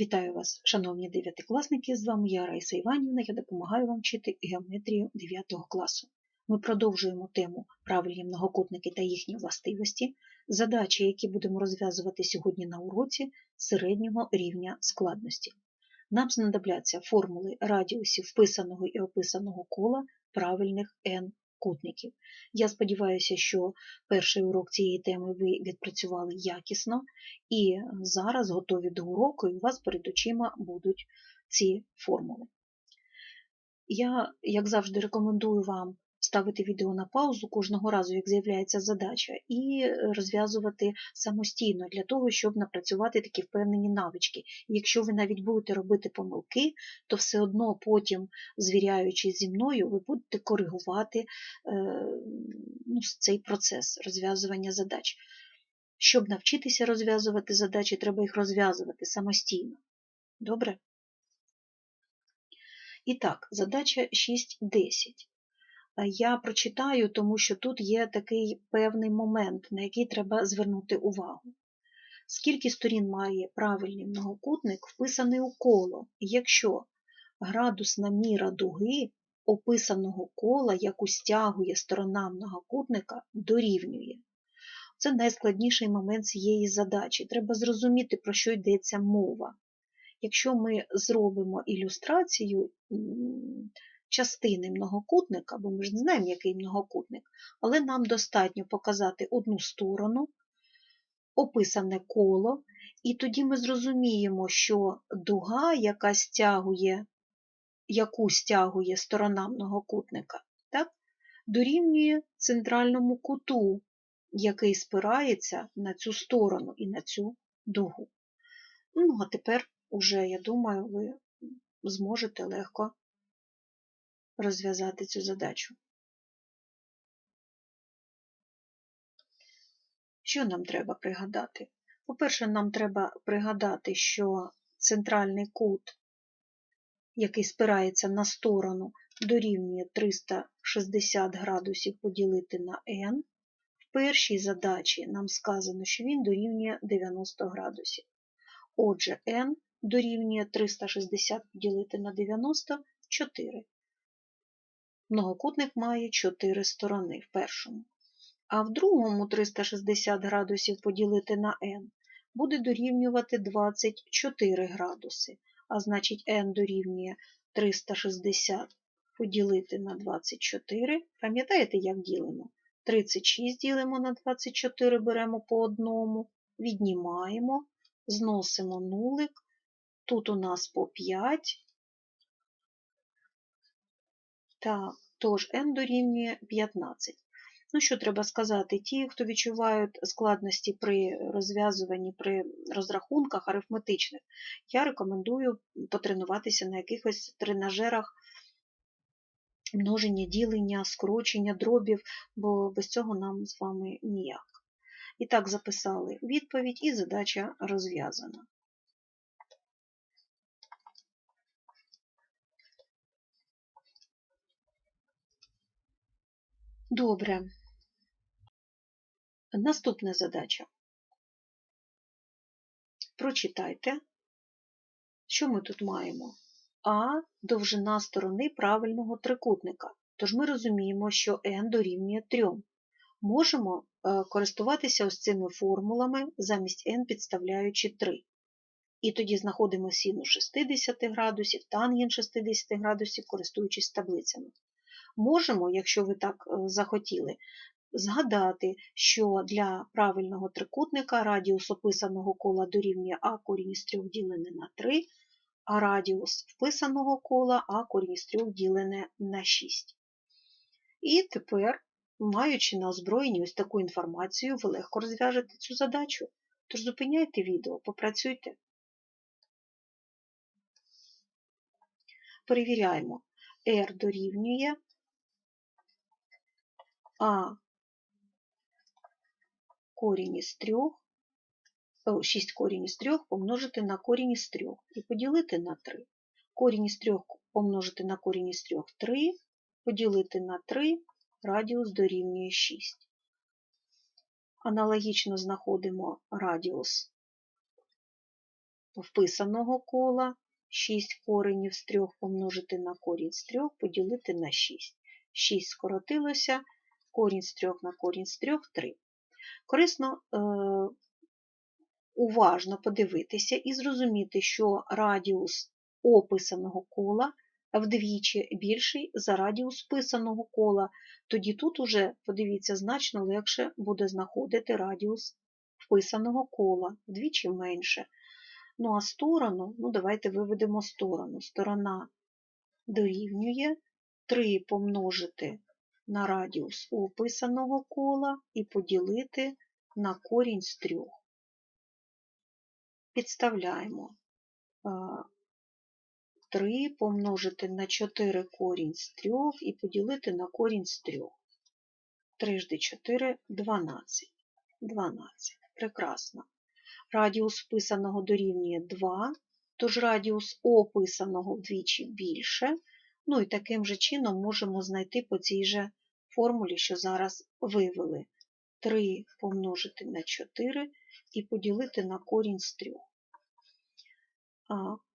Вітаю вас, шановні дев'ятикласники! З вами я Раїса Іванівна, я допомагаю вам вчити геометрію 9 класу. Ми продовжуємо тему правильні многокутники та їхні властивості, задачі, які будемо розв'язувати сьогодні на уроці середнього рівня складності. Нам знадобляться формули радіусів вписаного і описаного кола правильних n кутників. Я сподіваюся, що перший урок цієї теми ви відпрацювали якісно, і зараз готові до уроку, і у вас перед очима будуть ці формули. Я, як завжди, рекомендую вам ставити відео на паузу кожного разу, як з'являється задача, і розв'язувати самостійно для того, щоб напрацювати такі впевнені навички. І якщо ви навіть будете робити помилки, то все одно потім, звіряючись зі мною, ви будете коригувати е, ну, цей процес розв'язування задач. Щоб навчитися розв'язувати задачі, треба їх розв'язувати самостійно. Добре? І так, задача 6.10 я прочитаю, тому що тут є такий певний момент, на який треба звернути увагу. Скільки сторін має правильний многокутник, вписаний у коло, якщо градусна міра дуги описаного кола, яку стягує сторона многокутника, дорівнює. Це найскладніший момент цієї задачі. Треба зрозуміти, про що йдеться мова. Якщо ми зробимо ілюстрацію, частини многокутника, бо ми ж не знаємо, який многокутник, але нам достатньо показати одну сторону, описане коло, і тоді ми зрозуміємо, що дуга, яка стягує, яку стягує сторона многокутника, так, дорівнює центральному куту, який спирається на цю сторону і на цю дугу. Ну, а тепер уже, я думаю, ви зможете легко розв'язати цю задачу. Що нам треба пригадати? По-перше, нам треба пригадати, що центральний кут, який спирається на сторону, дорівнює 360 градусів поділити на n. В першій задачі нам сказано, що він дорівнює 90 градусів. Отже, n дорівнює 360 поділити на 90 4. Многокутник має 4 сторони в першому. А в другому 360 градусів поділити на n буде дорівнювати 24 градуси. А значить, n дорівнює 360 поділити на 24. Пам'ятаєте, як ділимо? 36 ділимо на 24, беремо по одному, віднімаємо, зносимо нулик. Тут у нас по 5, так, тож n дорівнює 15. Ну, що треба сказати? Ті, хто відчувають складності при розв'язуванні, при розрахунках арифметичних, я рекомендую потренуватися на якихось тренажерах множення, ділення, скорочення дробів, бо без цього нам з вами ніяк. І так, записали відповідь, і задача розв'язана. Добре. Наступна задача. Прочитайте, що ми тут маємо? А довжина сторони правильного трикутника. Тож ми розуміємо, що n дорівнює 3. Можемо е, користуватися ось цими формулами замість n підставляючи 3. І тоді знаходимо сіну 60 градусів, тангент 60 градусів, користуючись таблицями можемо, якщо ви так е, захотіли, згадати, що для правильного трикутника радіус описаного кола дорівнює А корінь із 3 ділене на 3, а радіус вписаного кола А корінь із 3 ділене на 6. І тепер, маючи на озброєнні ось таку інформацію, ви легко розв'яжете цю задачу. Тож зупиняйте відео, попрацюйте. Перевіряємо. R дорівнює а корінь із 3, 6 корінь із 3 помножити на корінь із 3 і поділити на 3. Корінь із 3 помножити на корінь із 3 3, поділити на 3, радіус дорівнює 6. Аналогічно знаходимо радіус вписаного кола 6 коренів з 3 помножити на корінь з 3 поділити на 6. 6 скоротилося, корінь з 3 на корінь з 3 – 3. Корисно е, уважно подивитися і зрозуміти, що радіус описаного кола вдвічі більший за радіус писаного кола. Тоді тут уже, подивіться, значно легше буде знаходити радіус вписаного кола, вдвічі менше. Ну, а сторону, ну, давайте виведемо сторону. Сторона дорівнює 3 помножити на радіус описаного кола і поділити на корінь з 3. Підставляємо 3 помножити на 4 корінь з 3 і поділити на корінь з 3. 3 жди 4 – 12. 12. Прекрасно. Радіус вписаного дорівнює 2, тож радіус описаного вдвічі більше. Ну і таким же чином можемо знайти по цій же формулі, що зараз вивели. 3 помножити на 4 і поділити на корінь з 3.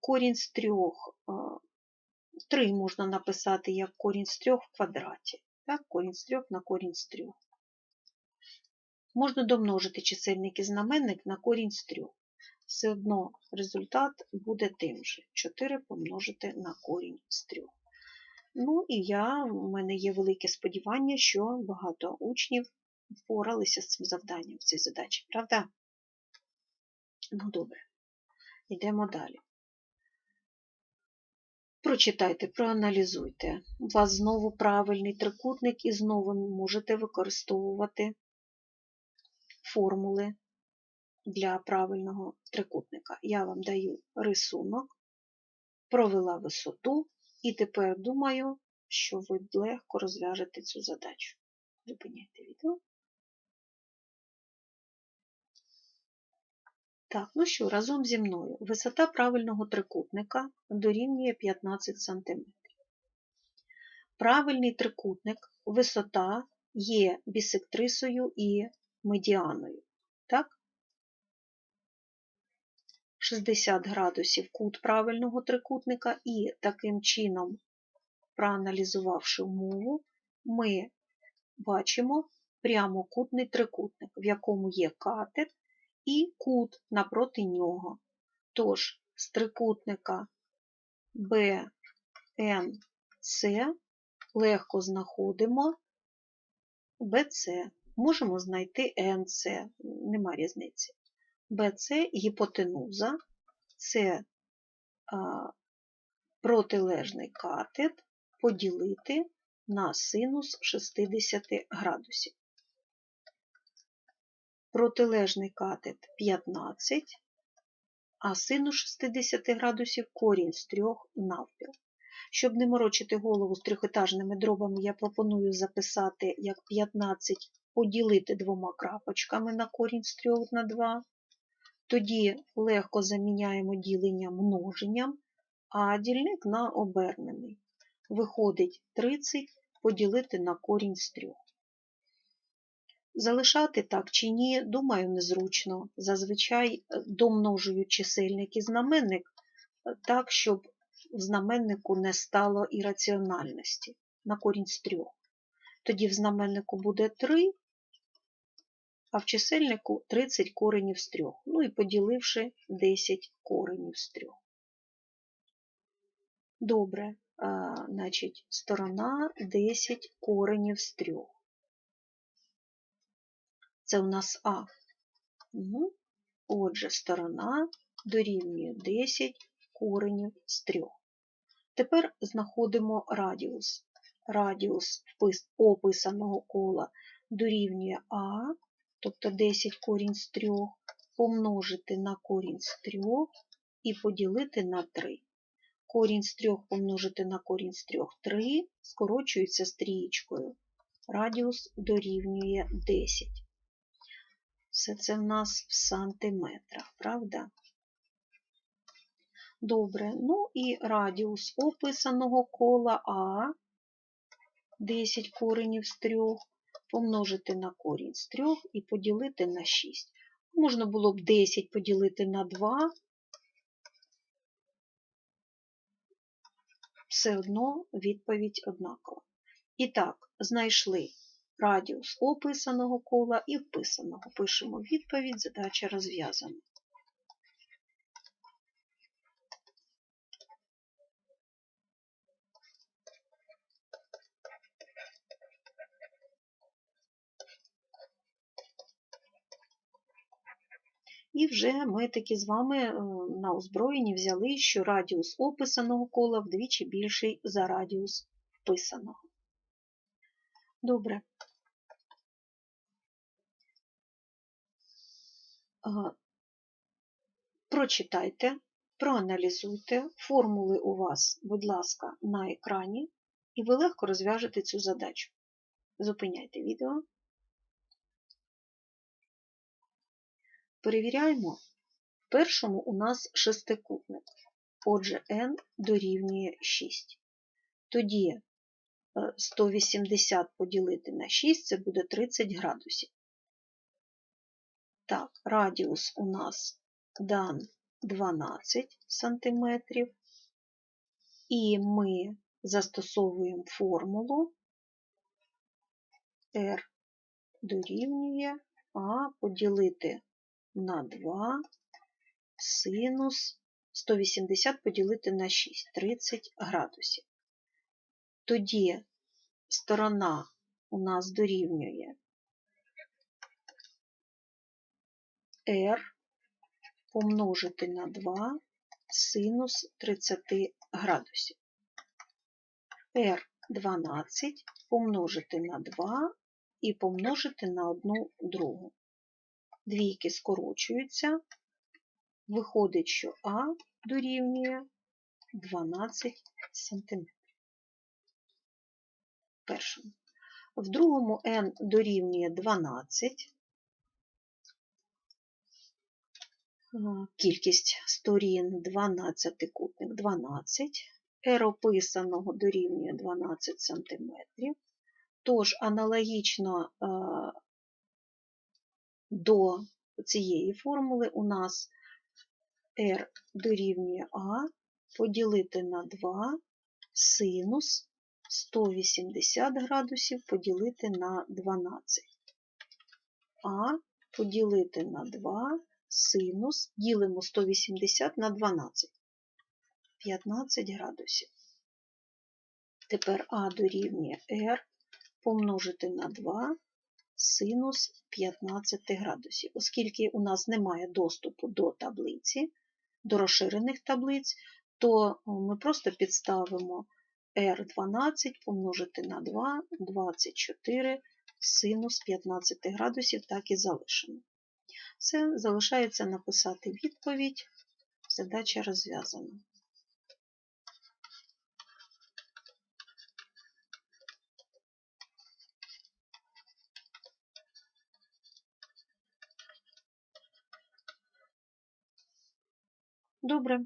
Корінь з 3, 3 можна написати як корінь з 3 в квадраті. Так, Корінь з 3 на корінь з 3. Можна домножити чисельник і знаменник на корінь з 3. Все одно результат буде тим же. 4 помножити на корінь з 3. Ну і я, у мене є велике сподівання, що багато учнів впоралися з цим завданням в цій задачі, правда? Ну, добре. Йдемо далі. Прочитайте, проаналізуйте. У вас знову правильний трикутник, і знову можете використовувати формули для правильного трикутника. Я вам даю рисунок, провела висоту, і тепер думаю, що ви легко розв'яжете цю задачу. Зупиняйте відео. Так, ну що, разом зі мною. Висота правильного трикутника дорівнює 15 см. Правильний трикутник, висота є бісектрисою і медіаною. Так? 60 градусів кут правильного трикутника, і таким чином, проаналізувавши умову, ми бачимо прямокутний трикутник, в якому є катет і кут напроти нього. Тож, з трикутника BNC легко знаходимо BC. Можемо знайти NC, нема різниці. BC гіпотенуза, це а, протилежний катет поділити на синус 60 градусів протилежний катет 15, а синус 60 градусів корінь з 3 навпіл. Щоб не морочити голову з трьохетажними дробами, я пропоную записати як 15 поділити двома крапочками на корінь з 3 на 2. Тоді легко заміняємо ділення множенням, а дільник на обернений. Виходить 30 поділити на корінь з 3. Залишати так чи ні, думаю, незручно. Зазвичай е, домножую чисельник і знаменник е, так, щоб в знаменнику не стало ірраціональності на корінь з трьох. Тоді в знаменнику буде 3, а в чисельнику 30 коренів з трьох. Ну і поділивши 10 коренів з трьох. Добре, а, значить, сторона 10 коренів з трьох. Це у нас А. Угу. Отже, сторона дорівнює 10 коренів з 3. Тепер знаходимо радіус. Радіус описаного кола дорівнює А, тобто 10 корінь з 3, помножити на корінь з 3 і поділити на 3. Корінь з 3 помножити на корінь з 3 3, скорочується стрічкою. Радіус дорівнює 10. Все це в нас в сантиметрах, правда? Добре, ну і радіус описаного кола А 10 коренів з 3, помножити на корінь з 3 і поділити на 6. Можна було б 10 поділити на 2, все одно відповідь однакова. І так, знайшли радіус описаного кола і вписаного. Пишемо відповідь, задача розв'язана. І вже ми таки з вами е, на озброєнні взяли, що радіус описаного кола вдвічі більший за радіус вписаного. Добре. Прочитайте, проаналізуйте, формули у вас, будь ласка, на екрані, і ви легко розв'яжете цю задачу. Зупиняйте відео. Перевіряємо. В першому у нас шестикутник. Отже, n дорівнює 6. Тоді 180 поділити на 6 це буде 30 градусів. Так, радіус у нас дан 12 см. І ми застосовуємо формулу R дорівнює А поділити на 2 синус 180 поділити на 6, 30 градусів. Тоді сторона у нас дорівнює R помножити на 2 синус 30 градусів. R 12 помножити на 2 і помножити на 1 другу двійки скорочуються, виходить, що А дорівнює 12 см. Першому. В другому n дорівнює 12. Кількість сторін 12 кутник 12, R описаного дорівнює 12 см. Тож аналогічно до цієї формули у нас r дорівнює А поділити на 2 синус 180 градусів поділити на 12. А поділити на 2 синус ділимо 180 на 12. 15 градусів. Тепер А дорівнює R помножити на 2 синус 15 градусів. Оскільки у нас немає доступу до таблиці, до розширених таблиць, то ми просто підставимо R12 помножити на 2, 24 синус 15 градусів, так і залишимо. Все, залишається написати відповідь, задача розв'язана. Добре.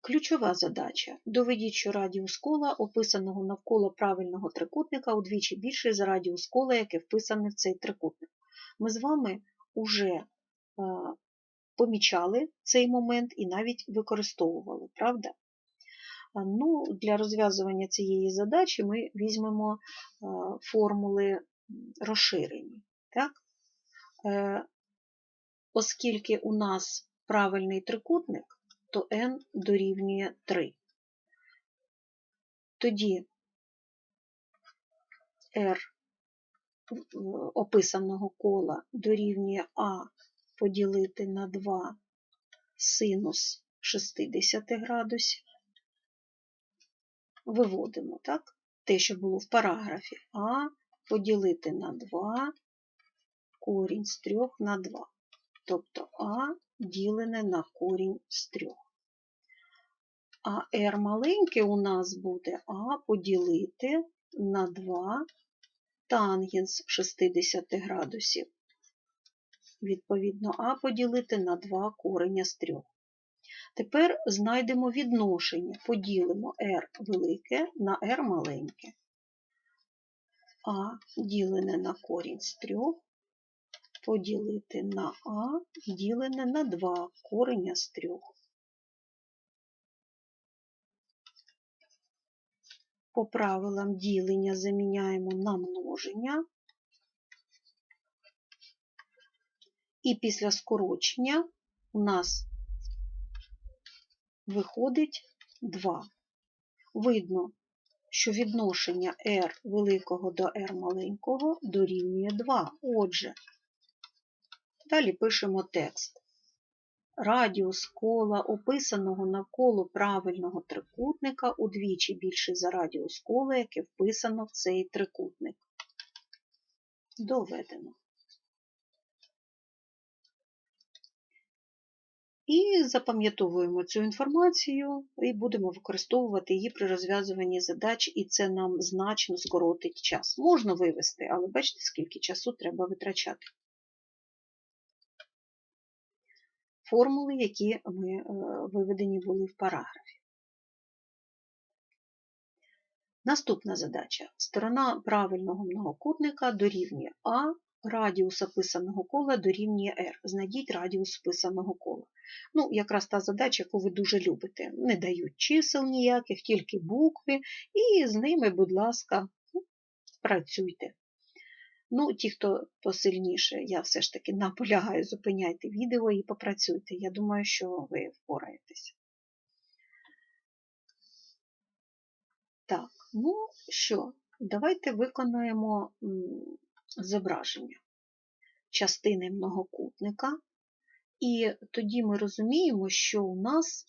Ключова задача. Доведіть, що радіус кола, описаного навколо правильного трикутника, удвічі більший за радіус кола, яке вписане в цей трикутник. Ми з вами вже помічали цей момент і навіть використовували, правда? Ну, Для розв'язування цієї задачі ми візьмемо формули розширені. Так? Оскільки у нас правильний трикутник, то n дорівнює 3. Тоді r описаного кола дорівнює А поділити на 2 синус 60 градусів. Виводимо, так? Те, що було в параграфі А поділити на 2 корінь з 3 на 2 тобто А ділене на корінь з 3. А r маленьке у нас буде А поділити на 2 тангенс 60 градусів. Відповідно, А поділити на 2 кореня з 3. Тепер знайдемо відношення, поділимо r велике на r маленьке. А ділене на корінь з 3 поділити на А ділене на 2 корення з 3. По правилам ділення заміняємо на множення. І після скорочення у нас виходить 2. Видно, що відношення r великого до r маленького дорівнює 2. Отже, далі пишемо текст. Радіус кола, описаного навколо правильного трикутника, удвічі більший за радіус кола, яке вписано в цей трикутник. Доведено. І запам'ятовуємо цю інформацію і будемо використовувати її при розв'язуванні задач, і це нам значно скоротить час. Можна вивести, але бачите, скільки часу треба витрачати. Формули, які ми е, виведені були в параграфі. Наступна задача. Сторона правильного многокутника дорівнює А, радіус описаного кола дорівнює R. Знайдіть радіус описаного кола. Ну, якраз та задача, яку ви дуже любите. Не дають чисел ніяких, тільки букви, і з ними, будь ласка, працюйте. Ну, ті, хто посильніше, я все ж таки наполягаю, зупиняйте відео і попрацюйте. Я думаю, що ви впораєтеся. Так, ну що, давайте виконаємо зображення частини многокутника. І тоді ми розуміємо, що у нас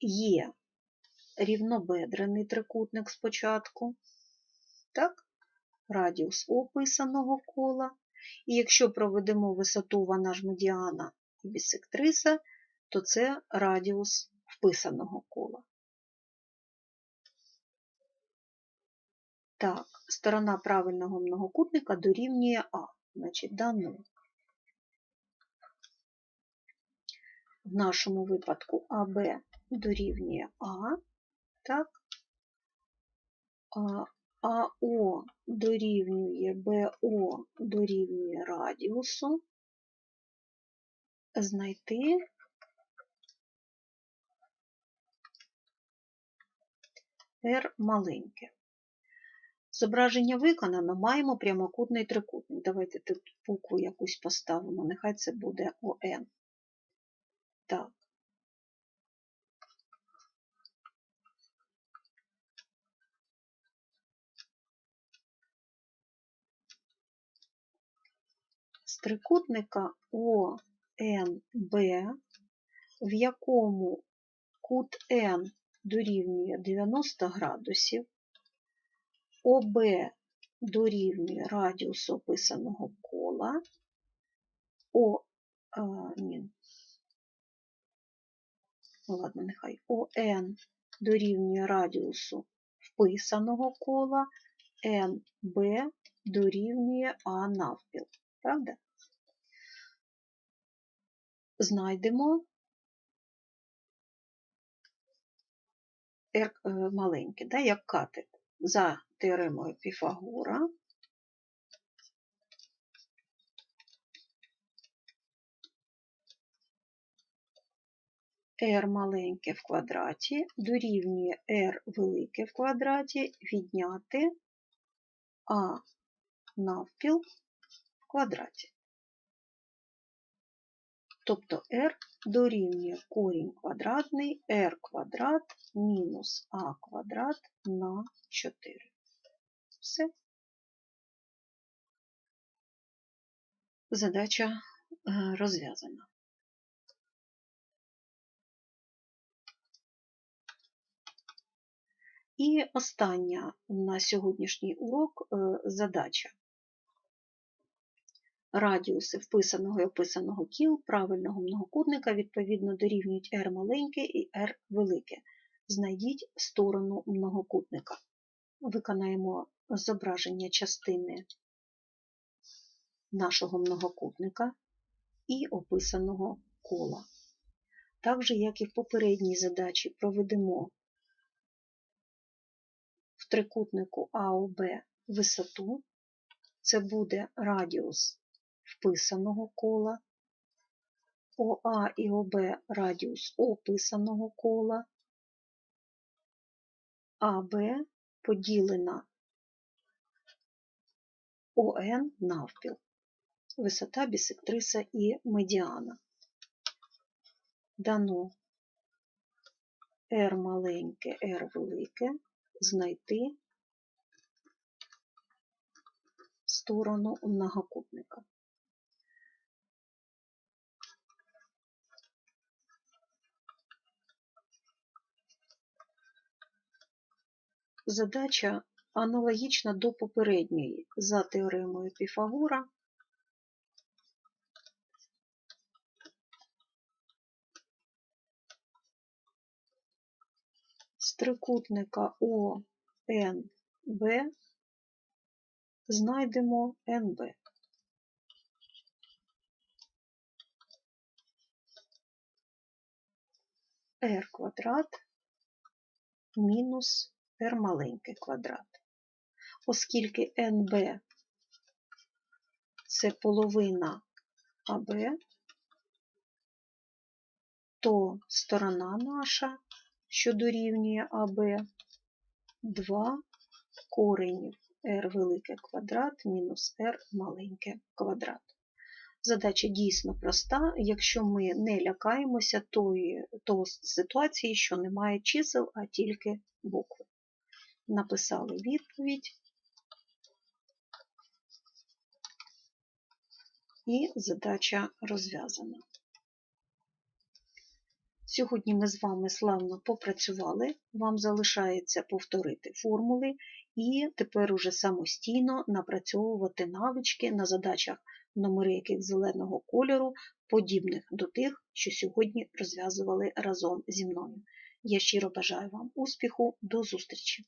є рівнобедрений трикутник спочатку, так? радіус описаного кола. І якщо проведемо висоту вона медіана і бісектриса, то це радіус вписаного кола. Так, сторона правильного многокутника дорівнює А, значить дано. В нашому випадку АБ дорівнює А, так, АО дорівнює БО дорівнює радіусу, знайти R маленьке. Зображення виконано, маємо прямокутний трикутник. Давайте тут букву якусь поставимо, нехай це буде ОН. Так. Трикутника ОНБ, в якому кут N дорівнює 90 градусів, ОБ дорівнює радіусу описаного кола, О, а, ні, ну ладно, нехай ОН дорівнює радіусу вписаного кола, НБ дорівнює А навпіл. Правда? Знайдемо R е, маленьке, да, як катет за теоремою Піфагора. r маленьке в квадраті дорівнює r велике в квадраті відняти а навпіл в квадраті. Тобто r дорівнює корінь квадратний r квадрат мінус а квадрат на 4. Все. Задача е, розв'язана. І остання на сьогоднішній урок е, задача радіуси вписаного і описаного кіл правильного многокутника відповідно дорівнюють r маленьке і r велике. Знайдіть сторону многокутника. Виконаємо зображення частини нашого многокутника і описаного кола. Так же, як і в попередній задачі, проведемо в трикутнику АОБ висоту, це буде радіус вписаного кола. ОА і ОБ радіус описаного кола, АБ поділена ОН навпіл, висота бісектриса і медіана. Дано R маленьке, R велике, знайти сторону многокутника. Задача аналогічна до попередньої за теоремою Піфагора. З трикутника ОНБ знайдемо НБ. r квадрат мінус r маленький квадрат. Оскільки НБ це половина АБ, то сторона наша, що дорівнює АБ, 2 коренів r велике квадрат мінус r маленьке квадрат. Задача дійсно проста, якщо ми не лякаємося тої, того ситуації, що немає чисел, а тільки букви. Написали відповідь і задача розв'язана. Сьогодні ми з вами славно попрацювали, вам залишається повторити формули і тепер уже самостійно напрацьовувати навички на задачах, номери яких зеленого кольору, подібних до тих, що сьогодні розв'язували разом зі мною. Я щиро бажаю вам успіху, до зустрічі!